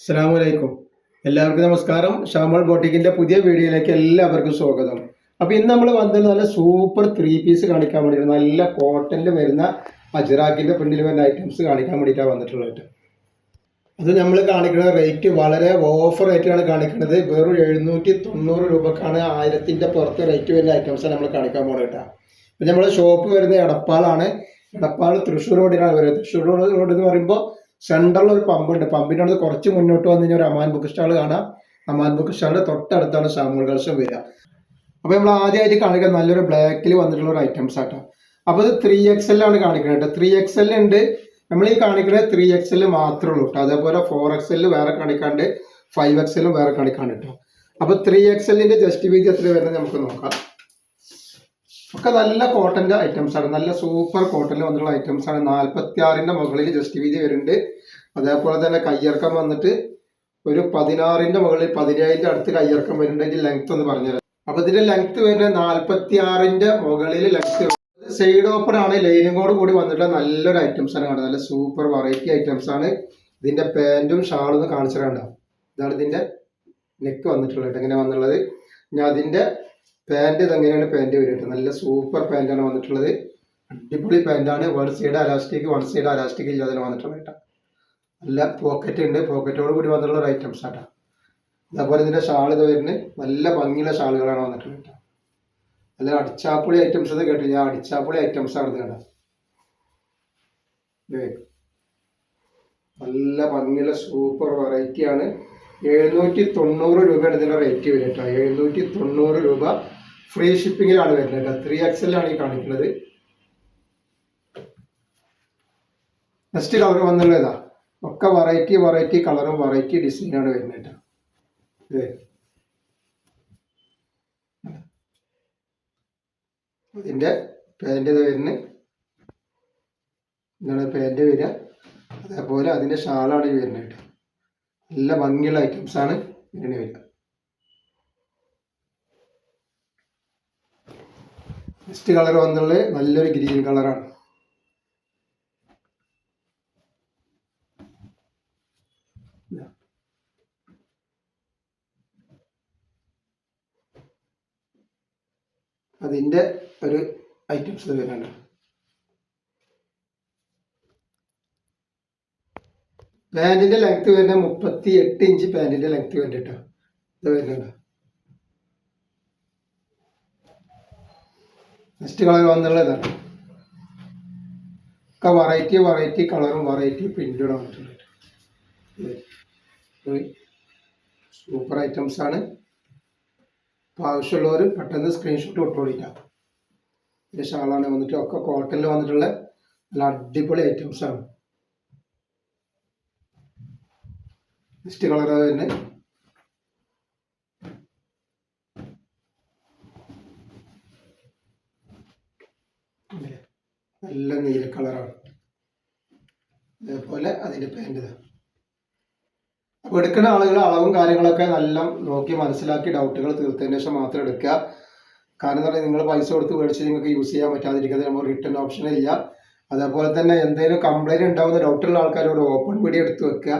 അസ്സാം വലൈക്കും എല്ലാവർക്കും നമസ്കാരം. ഷാമൾ ബോട്ടിക്കിന്റെ പുതിയ വീഡിയോയിലേക്ക് എല്ലാവർക്കും സ്വാഗതം. അപ്പോൾ ഇന്ന് നമ്മൾ വന്നത് നല്ല സൂപ്പർ ത്രീ പീസ് കാണിക്കാൻ വേണ്ടി നല്ല കോട്ടണിൽ വരുന്ന അജറാക്കിന്റെ പ്രിന്റിൽ വരുന്ന ഐറ്റംസ് കാണിക്കാൻ വേണ്ടിയിട്ടാണ് വന്നിട്ടുള്ളത് അത് നമ്മൾ കാണിക്കുന്ന റേറ്റ് വളരെ ഓഫർ റേറ്റാണ് കാണിക്കുന്നത് വെറും എഴുന്നൂറ്റി തൊണ്ണൂറ് രൂപക്കാണ് ആയിരത്തിന്റെ പുറത്ത് റേറ്റ് വരുന്ന ഐറ്റംസ് നമ്മൾ കാണിക്കാൻ പോകുന്നത് കേട്ടോ പിന്നെ നമ്മുടെ ഷോപ്പ് വരുന്നത് എടപ്പാളാണ്. എടപ്പാൾ തൃശ്ശൂർ റോഡിലാണ് വരുന്നത്. തൃശ്ശൂർ റോഡ് എന്ന് പറയുമ്പോൾ സെൻട്രലിൽ ഒരു പമ്പുണ്ട്. പമ്പിന്റെ അടുത്ത് കുറച്ച് മുന്നോട്ട് വന്നു കഴിഞ്ഞാൽ ഒരു അമാൻ ബുക്ക് സ്റ്റാൾ കാണാം. അമാൻ ബുക്ക് സ്റ്റാളിന്റെ തൊട്ടടുത്താണ് സാമൂഹ്യ കൾസം വരിക. അപ്പോൾ നമ്മൾ ആദ്യമായിട്ട് കാണിക്കുക നല്ലൊരു ബ്ലാക്കിൽ വന്നിട്ടുള്ള ഒരു ഐറ്റംസ് ആട്ടോ. അപ്പോൾ ഇത് ത്രീ എക്സ് ആണ് കാണിക്കുന്നത് ത്രീ എക്സ് ഉണ്ട്. നമ്മൾ ഈ കാണിക്കുന്നത് ത്രീ എക്സ് മാത്രമേ ഉള്ളൂ കേട്ടോ. അതേപോലെ ഫോർ എക്സ് വേറെ കാണിക്കാണ്ട് ഫൈവ് എക്സ് എല്ലും വേറെ കാണിക്കാണ്ട് കേട്ടോ. അപ്പോൾ ത്രീ എക്സ് ജസ്റ്റിഫിക്കേഷൻ ജസ്റ്റ് എത്ര വരുന്നത് നമുക്ക് നോക്കാം. ഒക്കെ നല്ല കോട്ടന്റെ ഐറ്റംസ് ആണ്. നല്ല സൂപ്പർ കോട്ടണിൽ വന്നിട്ടുള്ള ഐറ്റംസ് ആണ്. നാൽപ്പത്തി ആറിന്റെ മുകളിൽ ജസ്റ്റ് വീതി വരുന്നുണ്ട്. അതേപോലെ തന്നെ കയ്യിറക്കം വന്നിട്ട് ഒരു പതിനാറിന്റെ മുകളിൽ പതിനേഴിന്റെ അടുത്ത് കയ്യിറക്കം വരുന്നുണ്ടെങ്കിൽ ലെങ്ത് എന്ന് പറഞ്ഞുതരാം. അപ്പൊ ഇതിന്റെ ലെങ്ത് വരുന്നത് നാൽപ്പത്തി ആറിന്റെ മുകളിൽ ലെങ്ത് സൈഡ് ഓപ്പൺ ആണ്. ലൈനിങ്ങോട് കൂടി വന്നിട്ടുള്ള നല്ലൊരു ഐറ്റംസ് ആണ് കാണുന്നത് നല്ല സൂപ്പർ വെറൈറ്റി ഐറ്റംസ് ആണ്. ഇതിന്റെ പാന്റും ഷാളും കാണിച്ചിട്ടുണ്ടാവും ഇതാണ് ഇതിന്റെ നെക്ക് വന്നിട്ടുള്ളത്. എങ്ങനെ വന്നുള്ളത് ഞാൻ അതിന്റെ പാന്റ് ഇതെങ്ങനെയാണ് പാന്റ് വരുന്നത്? നല്ല സൂപ്പർ പാന്റാണ് വന്നിട്ടുള്ളത്. അടിപൊളി പാന്റാണ് one side elastic one side elastic ഇല്ലാതെ വന്നിട്ടുള്ള കേട്ടോ. നല്ല പോക്കറ്റ് ഉണ്ട്. പോക്കറ്റോട് കൂടി വന്നിട്ടുള്ള ഒരു ഐറ്റംസ് ആട്ടോ. അതേപോലെ ഇതിന്റെ ഷാൾ ഇത് വരുന്നത്. നല്ല ഭംഗിയുള്ള ഷാളുകളാണ് വന്നിട്ടുള്ളത് കേട്ടോ. നല്ല അടിച്ചാപ്പൊളി ഐറ്റംസ് ഇത് ഞാൻ അടിച്ചാപ്പൊളി ഐറ്റംസ് ആണ് ഇത് കേട്ടോ നല്ല ഭംഗിയുള്ള സൂപ്പർ വെറൈറ്റി ആണ്. എഴുന്നൂറ്റി തൊണ്ണൂറ് രൂപയാണ് ഇതിന്റെ റേറ്റ് വരും കേട്ടോ. എഴുന്നൂറ്റി തൊണ്ണൂറ് രൂപ ഫ്രീ ഷിപ്പിങ്ങിലാണ് വരുന്നത് ത്രീ എക്സലാണ് ഈ കാണിക്കുന്നത്. നെക്സ്റ്റ് കളർ വന്നുള്ളതാ. ഒക്കെ വെറൈറ്റി വെറൈറ്റി കളറും വെറൈറ്റി ഡിസൈനാണ് വരുന്നത് ഇത്. ഇതിന്റെ പാന്റ് ഇത് വരുന്നത്. ഇതാണ് പാന്റ് വരിക. അതേപോലെ അതിന്റെ ഷാളാണ് ഈ വരുന്നത് നല്ല ഭംഗിയുള്ള ഐറ്റംസ് ആണ് ഇതിന് വരിക. നെക്സ്റ്റ് കളർ വന്നുള്ളത് നല്ലൊരു ഗ്രീൻ കളറാണ് അതിന്റെ ഒരു ഐറ്റംസ് വരുന്നുണ്ട് പാന്റിന്റെ ലെങ്ത് വരുന്നത് മുപ്പത്തി എട്ട് ഇഞ്ച് പാന്റിന്റെ ലെങ്ത് വേണ്ടിട്ടോ ഇത് വരുന്നുണ്ട് നെക്സ്റ്റ് കളർ വന്നുള്ള ഇതാണ് ഒക്കെ വെറൈറ്റി വെറൈറ്റി കളറും വെറൈറ്റി പ്രിന്റും വന്നിട്ടുണ്ട്. സൂപ്പർ ഐറ്റംസ് ആണ്. അപ്പോൾ ആവശ്യമുള്ളവർ പെട്ടെന്ന് സ്ക്രീൻഷോട്ട് ഇട്ടുകൊടുക്കാം ഇതിന്റെ ഷാളാണ് വന്നിട്ട് ഒക്കെ കോട്ടണിൽ വന്നിട്ടുള്ള നല്ല അടിപൊളി ഐറ്റംസ് ആണ്. നെക്സ്റ്റ് കളർ തന്നെ നല്ല നീല കളറാണ്. അതേപോലെ അതിന്റെ പാന്റ് അപ്പോൾ എടുക്കുന്ന ആളുകൾ അളവും കാര്യങ്ങളൊക്കെ നല്ല നോക്കി മനസ്സിലാക്കി ഡൗട്ടുകൾ തീർത്തതിന് ശേഷം മാത്രം എടുക്കുക. കാരണം എന്താ നിങ്ങൾ പൈസ കൊടുത്ത് മേടിച്ച് നിങ്ങൾക്ക് യൂസ് ചെയ്യാൻ പറ്റാതിരിക്കുന്നത് നമ്മൾ റിട്ടേൺ ഓപ്ഷൻ ഇല്ല. അതേപോലെ തന്നെ എന്തെങ്കിലും കംപ്ലൈന്റ് ഉണ്ടാവുന്ന ഡൗട്ടുള്ള ആൾക്കാരോട് ഓപ്പൺ വീഡിയോ എടുത്ത് വെക്കുക.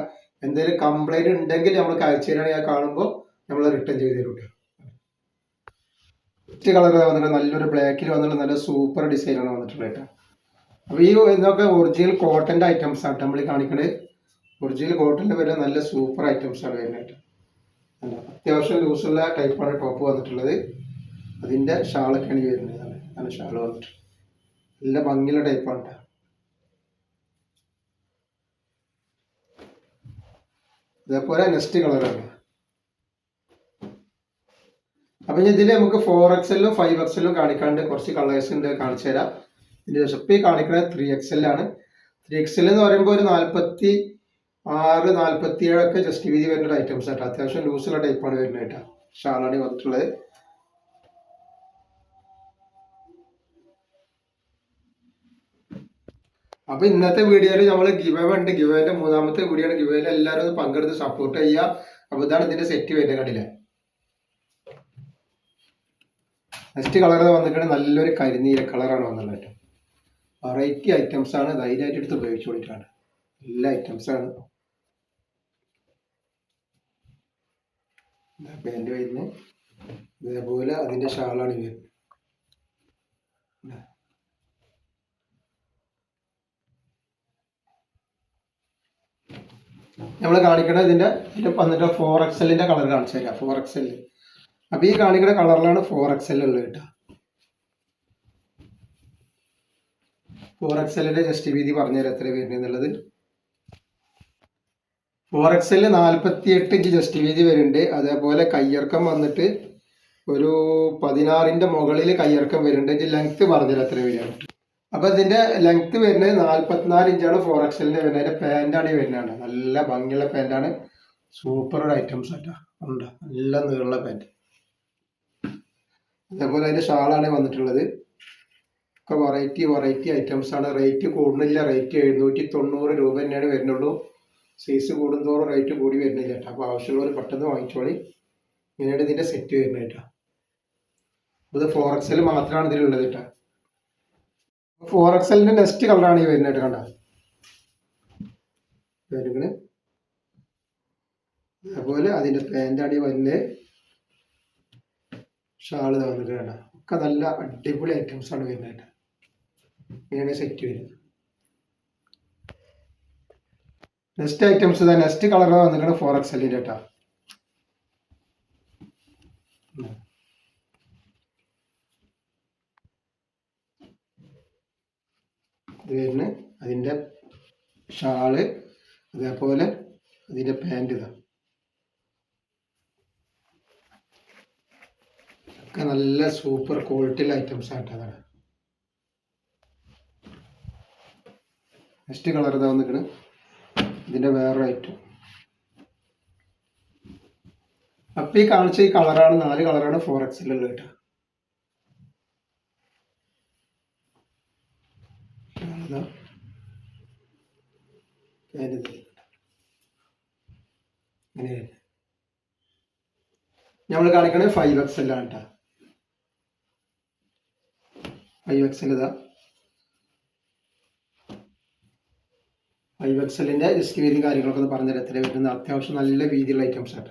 എന്തെങ്കിലും കംപ്ലൈന്റ് ഉണ്ടെങ്കിൽ നമ്മൾ അയച്ചു തരികയാണെങ്കിൽ കാണുമ്പോൾ നമ്മൾ റിട്ടേൺ ചെയ്ത് തരും കേട്ടോ. ഒറ്റ കളർ വന്നിട്ട് നല്ലൊരു ബ്ലാക്കിൽ വന്നിട്ട് നല്ല സൂപ്പർ ഡിസൈനാണ് വന്നിട്ടുള്ളത് കേട്ടോ. അപ്പോൾ ഈ ഇതൊക്കെ ഒറിജിനൽ കോട്ടന്റെ ഐറ്റംസ് ആണ് നമ്മൾ കാണിക്കുന്നത് ഒറിജിനൽ കോട്ടന്റെ വരെ നല്ല സൂപ്പർ ഐറ്റംസ് ആണ് വരുന്നത് അല്ല അത്യാവശ്യം ലൂസുള്ള ടൈപ്പാണ് ടോപ്പ് വന്നിട്ടുള്ളത്. അതിന്റെ ഷാളൊക്കെ ആണ് വരുന്നത്. നല്ല ഷാൾ വന്നിട്ട്. നല്ല ഭംഗിയുള്ള ടൈപ്പാണ് കേട്ടോ അതേപോലെ നെക്സ്റ്റ് കളറാണ് അപ്പം ഇതിൽ നമുക്ക് ഫോർ എക്സലും ഫൈവ് എക്സലും കാണിക്കാണ്ട് കുറച്ച് കളേഴ്സ് ഉണ്ട് കാണിച്ചു തരാം ഇതിന്റെ റെസിപ്പി കാണിക്കുന്നത് ത്രീ എക്സ് എൽ ആണ്. ത്രീ എക്സ് എൽ എന്ന് പറയുമ്പോൾ ഒരു നാൽപ്പത്തി ആറ് നാൽപ്പത്തി ഏഴൊക്കെ ജസ്റ്റ് വീതി വരുന്ന ഒരു ഐറ്റംസ് ആട്ടോ. അത്യാവശ്യം ലൂസുള്ള ടൈപ്പാണ് വരുന്നത് കേട്ടോ. ഷാളാണ് ഈ വന്നിട്ടുള്ളത്. അപ്പൊ ഇന്നത്തെ വീഡിയോയിൽ നമ്മൾ ഗിവ് ഉണ്ട്. ഗിവേന്റെ മൂന്നാമത്തെ വീഡിയോ ആണ് ഗിവേയിൽ എല്ലാവരും ഒന്ന് പങ്കെടുത്ത് സപ്പോർട്ട് ചെയ്യുക. അപ്പൊ ഇതാണ് ഇതിന്റെ സെറ്റ് വരുന്നത് കണ്ടില്ലേ? നെക്സ്റ്റ് കളർ വന്നിട്ടുണ്ടെങ്കിൽ നല്ലൊരു കരിനീല കളറാണ് കേട്ടോ. വെറൈറ്റി ഐറ്റംസ് ആണ് ധൈര്യമായിട്ട് എടുത്ത് ഉപയോഗിച്ചു കൊണ്ടിട്ടാണ് എല്ലാ ഐറ്റംസ് ആണ്. പാന്റ് വരുന്നത്. ഇതേപോലെ അതിന്റെ ഷാളാണ് വരുന്നത് നമ്മൾ കാണിക്കണ ഇതിന്റെ ഇതിന്റെ വന്നിട്ട് ഫോർ എക്സലിന്റെ കളർ കാണിച്ചു തരാം ഫോർ എക്സൽ അപ്പോൾ ഈ കാണിക്കുന്ന കളറിലാണ് ഫോർ എക്സൽ ഉള്ളത് കേട്ടോ. ഫോർ എക്സലിന്റെ ജസ്റ്റ് വീതി പറഞ്ഞു പറഞ്ഞുതരാം എത്ര വരുന്നത് എന്നുള്ളത്. ഫോർ എക്സലിന് നാൽപ്പത്തി എട്ട് ഇഞ്ച് ജസ്റ്റ് വീതി വരുന്നുണ്ട്. അതേപോലെ കയ്യിറക്കം വന്നിട്ട് ഒരു പതിനാറിന്റെ മുകളിൽ കയ്യിറക്കം വരുന്നുണ്ട്. ഇത് ലെങ്ത് പറഞ്ഞുതരാം എത്ര വരികയാണ് അപ്പോൾ ഇതിന്റെ ലെങ്ത് വരുന്നത് നാൽപ്പത്തിനാല് ഇഞ്ചാണ് ഫോർ എക്സലിന്റെ വരുന്നത്. അതിന്റെ പാന്റാണ് ഈ വരുന്നതാണ്. നല്ല ഭംഗിയുള്ള പാന്റാണ് സൂപ്പർ ഒരു ഐറ്റംസ് ആയിട്ടാ ഉണ്ട് നല്ല നീളുള്ള പാന്റ് അതേപോലെ അതിന്റെ ഷാളാണ് വന്നിട്ടുള്ളത്. ഒക്കെ വെറൈറ്റി വെറൈറ്റി ഐറ്റംസ് ആണ്. റേറ്റ് കൂടുന്നില്ല. റേറ്റ് എഴുന്നൂറ്റി തൊണ്ണൂറ് രൂപ തന്നെയാണ് വരുന്നുള്ളൂ. സൈസ് കൂടുന്തോറും റേറ്റ് കൂടി വരുന്നില്ല കേട്ടോ. അപ്പോൾ ആവശ്യമുള്ളവർ പെട്ടെന്ന് വാങ്ങിച്ചോളി. ഇങ്ങനെയാണ് ഇതിന്റെ സെറ്റ് വരുന്നത് കേട്ടോ. ഇത് ഫോർ എക്സൽ മാത്രമാണ് ഇതിലുള്ളത് കേട്ടോ. ഫോർ എക്സലിന്റെ നെക്സ്റ്റ് കളറാണ് ഈ വരുന്നത് കണ്ടോ? വരുന്നത്. അതുപോലെ അതിന്റെ പാന്റാണ് ഈ വരുന്നത്. ഷാൾ തന്നിട്ട് കേട്ടോ. ഒക്കെ നല്ല അടിപൊളി ആണ് വരുന്നത് ഇങ്ങനെയാണ് സെറ്റ് വരുന്നത് നെക്സ്റ്റ് ഐറ്റംസ് നെക്സ്റ്റ് കളർ വന്നിട്ട് ഫോർ എക്സലിന്റെ കേട്ടോ ഇത് വരുന്ന അതിന്റെ ഷാൾ അതേപോലെ അതിന്റെ പാന്റ് ഇതാ. ഒക്കെ നല്ല സൂപ്പർ ക്വാളിറ്റിയിലെ ഐറ്റംസ് ആട്ടോ അതാണ് നെക്സ്റ്റ് കളർ ഇതാ വന്നിക്കണ് ഇതിന്റെ വേറൊരു ഐറ്റം അപ്പം ഈ കാണിച്ച ഈ കളറാണ് നാല് കളറാണ് ഫോർ എക്സിലുള്ളത് കേട്ടോ. ഇങ്ങനെ നമ്മൾ കാണിക്കണത് ഫൈവ് എക്സ് ആണ് കേട്ടോ. ഫൈവ് എക്സൽ ഇതാ. ഫൈവ് വെക്സലിന്റെ ജസ്റ്റ് വീതി കാര്യങ്ങളൊക്കെ ഒന്ന് പറഞ്ഞ എത്ര വരുന്ന അത്യാവശ്യം നല്ല രീതിയിലുള്ള ഐറ്റംസ് ആണ്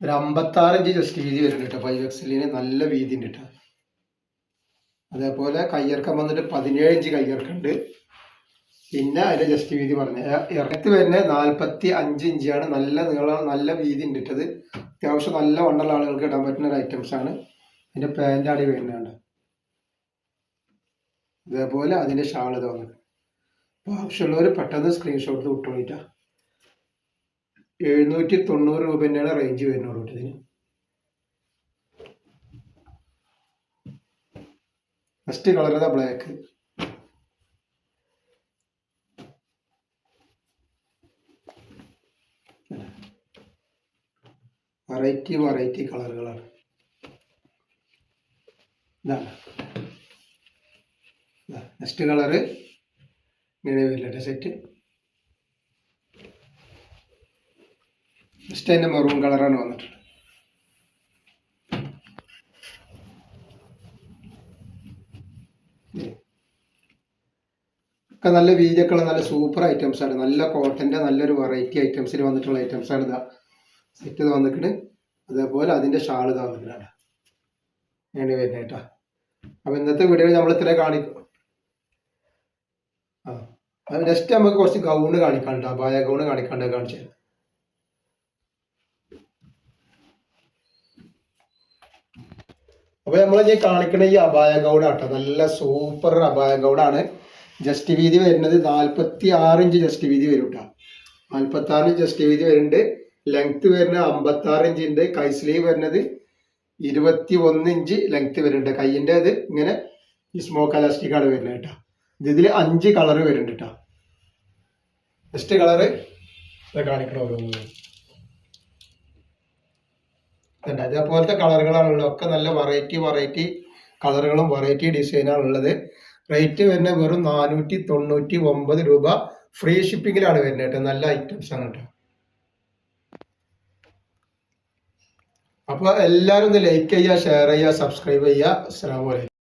ഒരു അമ്പത്താറ് ഇഞ്ച് ജസ്റ്റ് വീതി വരുന്നുണ്ട് കേട്ടോ. ഫൈവ് എക്സലിന് നല്ല വീതി ഉണ്ട് കേട്ടോ. അതേപോലെ കയ്യിറക്കം വന്നിട്ട് പതിനേഴ് ഇഞ്ച് കയ്യിറക്കുണ്ട് പിന്നെ അതിന്റെ ജസ്റ്റ് വീതി പറഞ്ഞ. ഇറക്കത്ത് വരുന്നത് നാൽപ്പത്തി അഞ്ച് ഇഞ്ചാണ് നല്ല നീളം നല്ല വീതി ഉണ്ട് ഇട്ടത് അത്യാവശ്യം നല്ല വണ്ണുള്ള ആളുകൾക്ക് ഇടാൻ പറ്റുന്ന ഒരു ഐറ്റംസ് ആണ്. അതിന്റെ പാന്റാണ് വരുന്നത്. ഇതേപോലെ അതിന്റെ ഷാൾ ഇത് വന്നത് അപ്പോൾ ആവശ്യമുള്ളവർ പെട്ടെന്ന് സ്ക്രീൻഷോട്ട് വിട്ടോളിട്ടാ. എഴുന്നൂറ്റി തൊണ്ണൂറ് രൂപ തന്നെയാണ് റേഞ്ച് വരുന്നുള്ളൂ ഇതിന്. ഫസ്റ്റ് കളർ ഇതാ ബ്ലാക്ക് വെറൈറ്റി വെറൈറ്റി കളറുകളാണ് ഇതാണ്. നെക്സ്റ്റ് കളറ് ഇങ്ങനെ സെറ്റ് നെക്സ്റ്റ് അതിന്റെ മെറൂൺ കളറാണ് വന്നിട്ടുള്ളത്. ഒക്കെ നല്ല വീതിയൊക്കെയുള്ള നല്ല സൂപ്പർ ഐറ്റംസ് ആണ്. നല്ല കോട്ടന്റെ നല്ലൊരു വെറൈറ്റി ഐറ്റംസിൽ വന്നിട്ടുള്ള ഐറ്റംസ് ആണ് ഇതാ. സെറ്റ് ഇത് വന്നിട്ട് അതേപോലെ അതിന്റെ ഷാൾ ഇതാ വന്നിട്ടുണ്ട്. വേണ്ടി വരുന്നേട്ടാ അപ്പോൾ ഇന്നത്തെ വീഡിയോയിൽ നമ്മൾ ഇത്രേ കാണിക്കും. ജസ്റ്റ് നമുക്ക് കുറച്ച് ഗൗണ് കാണിക്കാണ്ട് അബായ ഗൗണ് കാണിക്കാണ്ട് കാണിച്ചു. തരാം അപ്പോൾ നമ്മൾ ഇനി കാണിക്കണ ഈ അപായ ഗൗഡാട്ടോ നല്ല സൂപ്പർ അപായ ഗൗഡാണ് ജസ്റ്റ് വീതി വരുന്നത് നാൽപ്പത്തി ആറ് ഇഞ്ച് ജസ്റ്റ് വീതി വരും കേട്ടോ നാൽപ്പത്തി ആറ് ഇഞ്ച് ജസ്റ്റ് വീതി വരുന്നുണ്ട്. ലെങ്ത് വരുന്നത് അമ്പത്തി ആറ് ഇഞ്ച് ഉണ്ട്. കൈ സ്ലീവ് വരുന്നത് ഇരുപത്തി ഒന്ന് ഇഞ്ച് ലെങ്ത് വരുന്നുണ്ട്. കൈയിന്റെ അത് ഇങ്ങനെ ഈ സ്മോക്ക് അലാസ്റ്റിക്കാണ് വരുന്നത് കേട്ടോ ഇതിൽ അഞ്ച് കളർ വരുന്നുണ്ട് കേട്ടോ നെക്സ്റ്റ് കളറ് കാണിക്കണോ ഓരോന്ന്. ഉണ്ട് അതേപോലത്തെ കളറുകളാണുള്ളത്. ഒക്കെ നല്ല വെറൈറ്റി വെറൈറ്റി കളറുകളും വെറൈറ്റി ഡിസൈനാണ് ഉള്ളത്. റേറ്റ് വരുന്നത് വെറും നാനൂറ്റി തൊണ്ണൂറ്റി ഒമ്പത് രൂപ ഫ്രീ ഷിപ്പിങ്ങിലാണ് വരുന്നത് കേട്ടോ നല്ല ഐറ്റംസ് ആണ് കേട്ടോ അപ്പോൾ എല്ലാവരും ഒന്ന് ലൈക്ക് ചെയ്യുക ഷെയർ ചെയ്യുക സബ്സ്ക്രൈബ് ചെയ്യുക. അസ്സാം വലൈക്കും